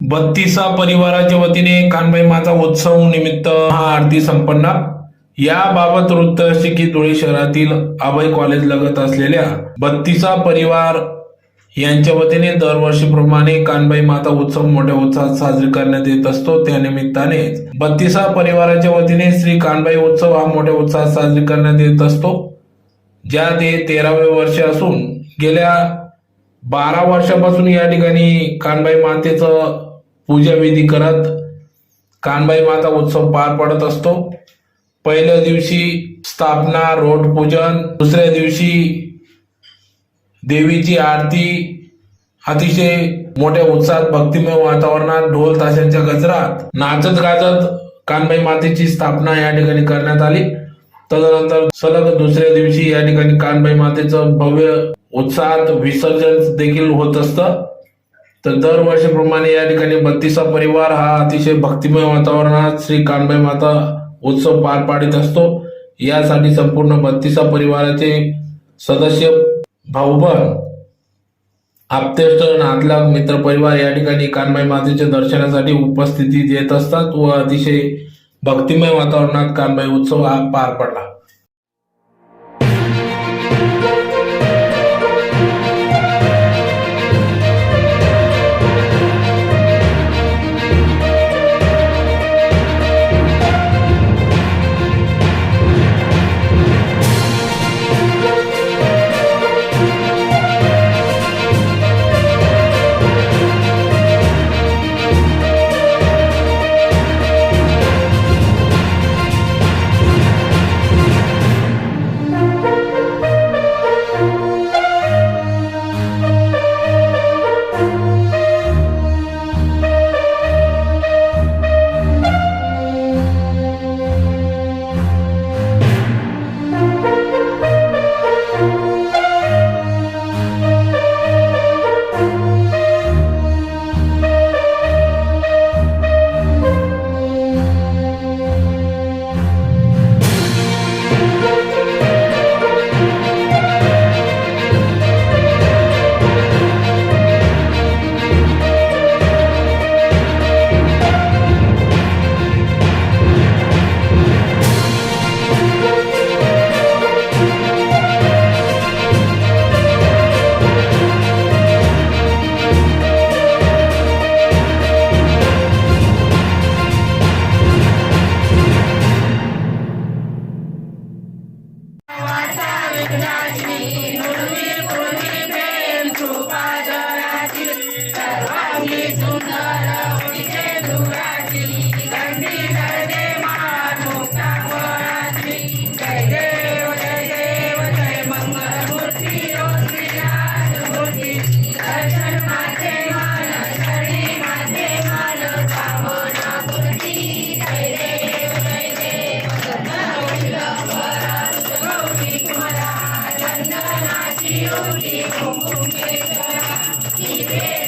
बत्तीसा परिवाराच्या वतीने खानबाई माता उत्सव निमित्त हा आरती संपन्न. याबाबत वृत्त असे की धुळे शहरातील अभय कॉलेज लगत असलेल्या बत्तीसा परिवार यांच्या वतीने दरवर्षीप्रमाणे कानबाई माता उत्सव मोठ्या उत्साहात साजरी करण्यात येत असतो. त्या निमित्ताने बत्तीसा परिवाराच्या वतीने श्री कानबाई उत्सव हा मोठ्या उत्साहात साजरी करण्यात येत असतो. ज्या ते तेरावे वर्ष असून गेल्या बारा वर्षापासून या ठिकाणी कानबाई मातेचं पूजाविधी करत कानबाई माता उत्सव पार पडत असतो. पहिल्या दिवशी स्थापना रोड पूजन दुसऱ्या दिवशी देवीची आरती अतिशय मोठ्या उत्साहात भक्तिमय वातावरणात ढोल ताशांच्या गजरात नाचत गाजत कानबाई मातेची स्थापना या ठिकाणी करण्यात आली. तदनंतर सलग दुसऱ्या दिवशी या ठिकाणी कानबाई मातेचं भव्य उत्साहात विसर्जन देखील होत असतं. तर दरवर्षीप्रमाणे या ठिकाणी बत्तीसा परिवार हा अतिशय भक्तिमय वातावरणात श्री कानबाई माता उत्सव पार पाडित असतो. यासाठी संपूर्ण बत्तीसा परिवाराचे सदस्य भाऊबन आप्तेष्ट नातलाग मित्र परिवार या ठिकाणी कानबाई मातेच्या दर्शनासाठी उपस्थितीत येत असतात व अतिशय भक्तिमय वातावरणात कानबाई उत्सव हा पार पडला. 那那几亩地，种不起了，你别。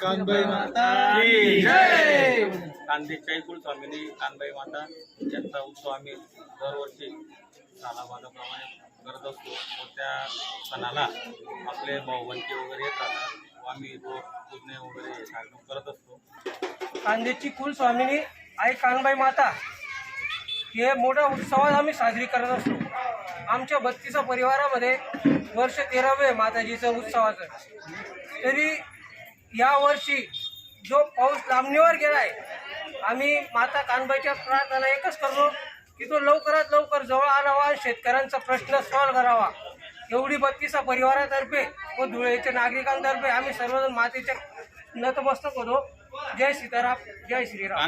कानबाई माता कांदे चाईकुल स्वामीनी कानबाई माता यांचा उत्सव आम्ही दरवर्षी सालाबाजाप्रमाणे करत असतो. व त्या सणाला आपले भाऊबंकी वगैरे येतात. व आम्ही पूजने वगैरे कार्यक्रम करत असतो. कांदेची कुलस्वामिनी आई कानबाई माता हे मोठ्या उत्सवात आम्ही साजरी करत असतो. आमच्या बत्तीसा परिवारामध्ये वर्ष तेरावे माताजीचं उत्सवाचं तरी या वर्षी जो पाऊस लांबणीवर गेलाय आम्ही माता कानबाईच्या प्रार्थना एकच करतो की तो लवकरात लवकर जवळ आणावा आणि शेतकऱ्यांचा प्रश्न सॉल्व्ह करावा. एवढी बत्तीसा परिवारातर्फे व धुळेच्या नागरिकांतर्फे आम्ही सर्वजण मातेच्या नतमस्तक होतो. जय सीताराम जय श्रीराम.